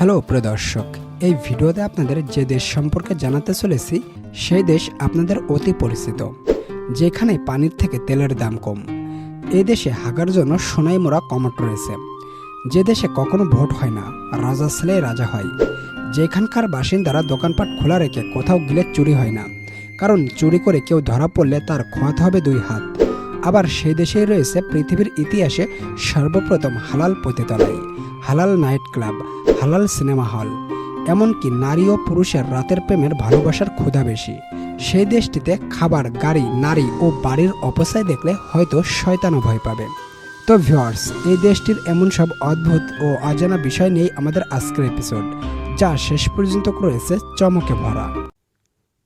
Hello, প্রিয় দর্শক, এই ভিডিওতে আপনাদের যে দেশ সম্পর্কে জানাতে চলেছি, সেই দেশ আপনাদের অতি পরিচিত, যেখানে পানির থেকে তেলের দাম কম। এই দেশে হাগার জন্য সোনাই মোড়া কমট রয়েছে। যে দেশে কখনো ভোট হয় না, রাজা ছেলে রাজা হয়। যেখানকার বাসিন্দারা দোকানপাট খোলা রেখে কোথাও গেলে চুরি হয় না, কারণ চুরি করে কেউ ধরা পড়লে তার খোয়াতে হবে দুই হাত। আবার সেই দেশেই রয়েছে পৃথিবীর ইতিহাসে সর্বপ্রথম হালাল পতিতালয়, হালাল নাইট ক্লাব, হালাল সিনেমা হল। এমনকি নারী ও পুরুষের রাতের প্রেমের ভালোবাসার ক্ষুধা বেশি। সেই দেশটিতে খাবার, গাড়ি, নারী ও বাড়ির অপচয় দেখলে হয়তো শয়তানও ভয় পাবে। তো ভিউয়ার্স, এই দেশটির এমন সব অদ্ভুত ও অজানা বিষয় নিয়েই আমাদের আজকের এপিসোড, যা শেষ পর্যন্ত রয়েছে চমকে ভরা।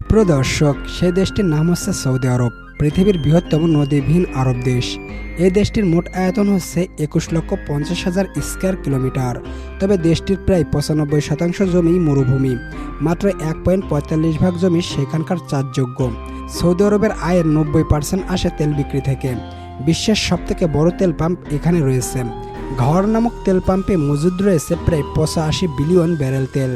প্রিয় দর্শক সেই দেশটির নাম হচ্ছে সৌদি আরব। পৃথিবীর বৃহত্তম নদীবিহীন আরব দেশ। এই দেশটির মোট আয়তন হচ্ছে একুশ লক্ষ পঞ্চাশ হাজার স্কোয়ার কিলোমিটার। তবে দেশটির প্রায় পঁচানব্বই শতাংশ জমি মরুভূমি। মাত্র এক পয়েন্ট পঁয়তাল্লিশ ভাগ জমি সেখানকার চাষযোগ্য। সৌদি আরবের আয়ের নব্বই পার্সেন্ট আসে তেল বিক্রি থেকে। বিশ্বের সবথেকে বড় তেল পাম্প এখানে রয়েছে। ঘর নামক তেল পাম্পে মজুদ রয়েছে প্রায় পঁচাশি বিলিয়ন ব্যারেল তেল।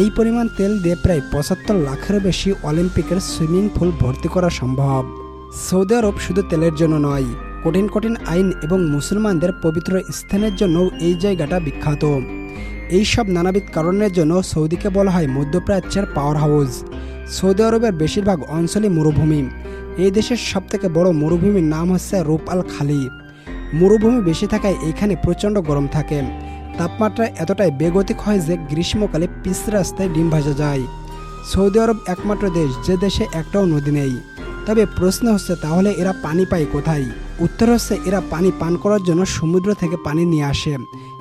এই পরিমাণ তেল দিয়ে প্রায় পঁচাত্তর লাখের বেশি অলিম্পিকের সুইমিং পুল ভর্তি করা সম্ভব। সৌদি আরব শুধু তেলের জন্য নয়, কঠিন কঠিন আইন এবং মুসলমানদের পবিত্র স্থানের জন্যও এই জায়গাটা বিখ্যাত। এই সব নানাবিধ কারণের জন্য সৌদিকে বলা হয় মধ্যপ্রাচ্যের পাওয়ার হাউস সৌদি আরবের বেশিরভাগ অঞ্চলই মরুভূমি। এই দেশের সবথেকে বড় মরুভূমির নাম হচ্ছে রূপ আল খালি। মরুভূমি বেশি থাকায় এখানে প্রচণ্ড গরম থাকে। তাপমাত্রা এতটাই বেগতিক হয় যে গ্রীষ্মকালে পিস রাস্তায় ডিম ভাজা যায়। সৌদি আরব একমাত্র দেশ যে দেশে একটাও নদী নেই। তবে প্রশ্ন হচ্ছে, তাহলে এরা পানি পায় কোথায়? উত্তর হচ্ছে, এরা পানি পান করার জন্য সমুদ্র থেকে পানি নিয়ে আসে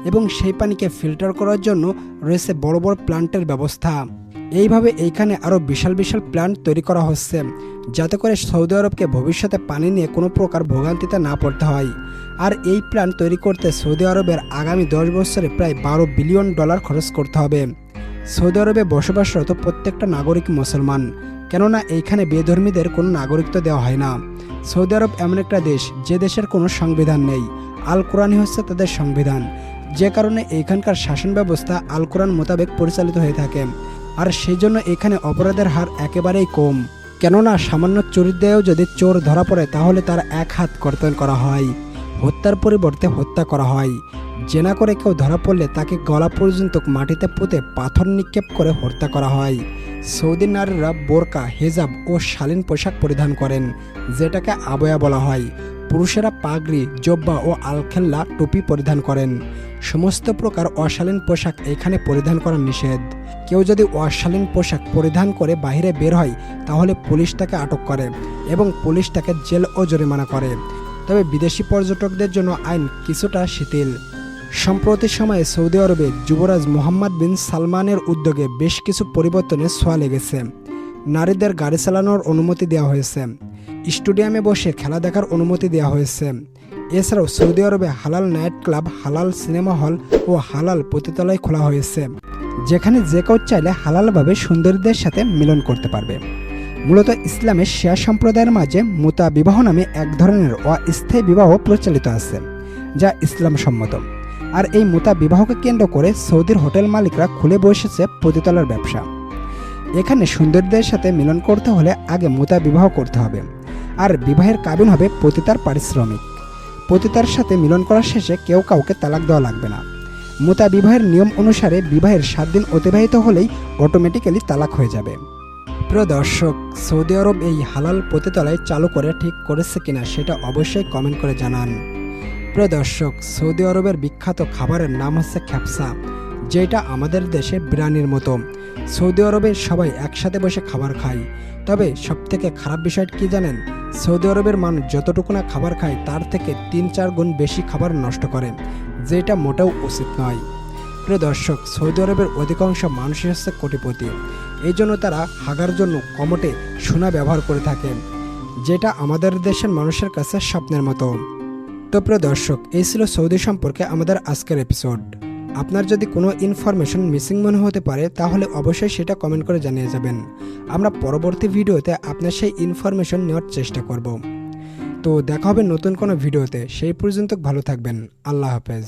এবং সেই পানিকে ফিল্টার করার জন্য রয়েছে বড় বড় প্লান্টের ব্যবস্থা। এইভাবে এইখানে আরও বিশাল বিশাল প্ল্যান্ট তৈরি করা হচ্ছে, যাতে করে সৌদি আরবকে ভবিষ্যতে পানি নিয়ে কোনো প্রকার ভোগান্তিতে না পড়তে হয়। আর এই প্ল্যান তৈরি করতে সৌদি আরবের আগামী দশ বছরে প্রায় বারো বিলিয়ন ডলার খরচ করতে হবে। সৌদি আরবে বসবাসরত প্রত্যেকটা নাগরিক মুসলমান কেননা এইখানে বেধর্মীদের কোনো নাগরিকত্ব দেওয়া হয় না। সৌদি আরব এমন একটা দেশ, যে দেশের কোনো সংবিধান নেই। আল কোরআনই হচ্ছে তাদের সংবিধান। যে কারণে এইখানকার শাসন ব্যবস্থা আল কোরআন মোতাবেক পরিচালিত হয়ে থাকে। আর সেই জন্য এখানে অপরাধের হার একেবারেই কম। কেননা সামান্য চরিত্রেও যদি চোর ধরা পড়ে, তাহলে তার এক হাত কর্তন করা হয়। হত্যার পরিবর্তে হত্যা করা হয়। জেনা করে কেউ ধরা পড়লে তাকে গলা পর্যন্ত মাটিতে পুঁতে পাথর নিক্ষেপ করে হত্যা করা হয়। সৌদি নারীরা বোরকা, হেজাব ও শালীন পোশাক পরিধান করেন, যেটাকে আবয়া বলা হয়। পুরুষেরা পাগড়ি, জব্বা ও আলখেল্লা টুপি পরিধান করেন। সমস্ত প্রকার অশালীন পোশাক এখানে পরিধান করা নিষেধ। কেউ যদি অশালীন পোশাক পরিধান করে বাইরে বের হয়, তাহলে পুলিশ তাকে আটক করে এবং পুলিশ তাকে জেল ও জরিমানা করে। তবে বিদেশি পর্যটকদের জন্য আইন কিছুটা শিথিল। সম্প্রতি সময়ে সৌদি আরবে যুবরাজ মোহাম্মদ বিন সালমানের উদ্যোগে বেশ কিছু পরিবর্তনের ছোঁয়া লেগেছে। নারীদের গাড়ি চালানোর অনুমতি দেওয়া হয়েছে। স্টেডিয়ামে বসে খেলা দেখার অনুমতি দেওয়া হয়েছে। এছাড়াও সৌদি আরবে হালাল নাইট ক্লাব, হালাল সিনেমা হল ও হালাল পতিতালয় খোলা হয়েছে, যেখানে যে কেউ চাইলে হালালভাবে সুন্দরীদের সাথে মিলন করতে পারবে। মূলত ইসলামের শিয়া সম্প্রদায়ের মাঝে মুতা বিবাহ নামে এক ধরনের অস্থায়ী বিবাহ প্রচলিত আছে, যা ইসলাম সম্মত আর এই মুতা বিবাহকে কেন্দ্র করে সৌদির হোটেল মালিকরা খুলে বসেছে পতিতলার ব্যবসা। এখানে সুন্দরীদের সাথে মিলন করতে হলে আগে মুতা বিবাহ করতে হবে, আর বিবাহের কাবিন হবে পতিতার পারিশ্রমিক। পতিতার সাথে মিলন করার শেষে কেউ কাউকে তালাক দেওয়া লাগবে না। মুতা বিবাহের নিয়ম অনুসারে বিবাহের সাত দিন অতিবাহিত হলেই অটোমেটিক্যালি তালাক হয়ে যাবে। প্রিয় দর্শক, সৌদি আরব এই হালাল পতিতলায় চালু করে ঠিক করেছে কিনা সেটা অবশ্যই কমেন্ট করে জানান। প্রিয় দর্শক, সৌদি আরবের বিখ্যাত খাবারের নাম হচ্ছে খ্যাপসা যেটা আমাদের দেশে বিরিয়ানির মতো। সৌদি আরবে সবাই একসাথে বসে খাবার খায়। তবে সবথেকে খারাপ বিষয় কি জানেন? সৌদি আরবের মানুষ যতটুকু না খাবার খায়, তার থেকে তিন চার গুণ বেশি খাবার নষ্ট করে, যেটা মোটেও উচিত নয়। প্রিয় দর্শক, সৌদি আরবের অধিকাংশ মানুষই হচ্ছে কোটিপতি। এই জন্য তারা হাগার জন্য কমটে সোনা ব্যবহার করে থাকে, যেটা আমাদের দেশের মানুষের কাছে স্বপ্নের মতো। তো প্রিয় দর্শক, এই ছিল সৌদি সম্পর্কে আমাদের আজকের এপিসোড আপনার যদি কোনো ইনফরমেশন মিসিং মনে হতে পারে, তাহলে অবশ্যই সেটা কমেন্ট করে জানিয়ে যাবেন। আমরা পরবর্তী ভিডিওতে আপনার সেই ইনফরমেশন নেওয়ার চেষ্টা করব। তো দেখা হবে নতুন কোনো ভিডিওতে। সেই পর্যন্ত ভালো থাকবেন। আল্লাহ হাফেজ।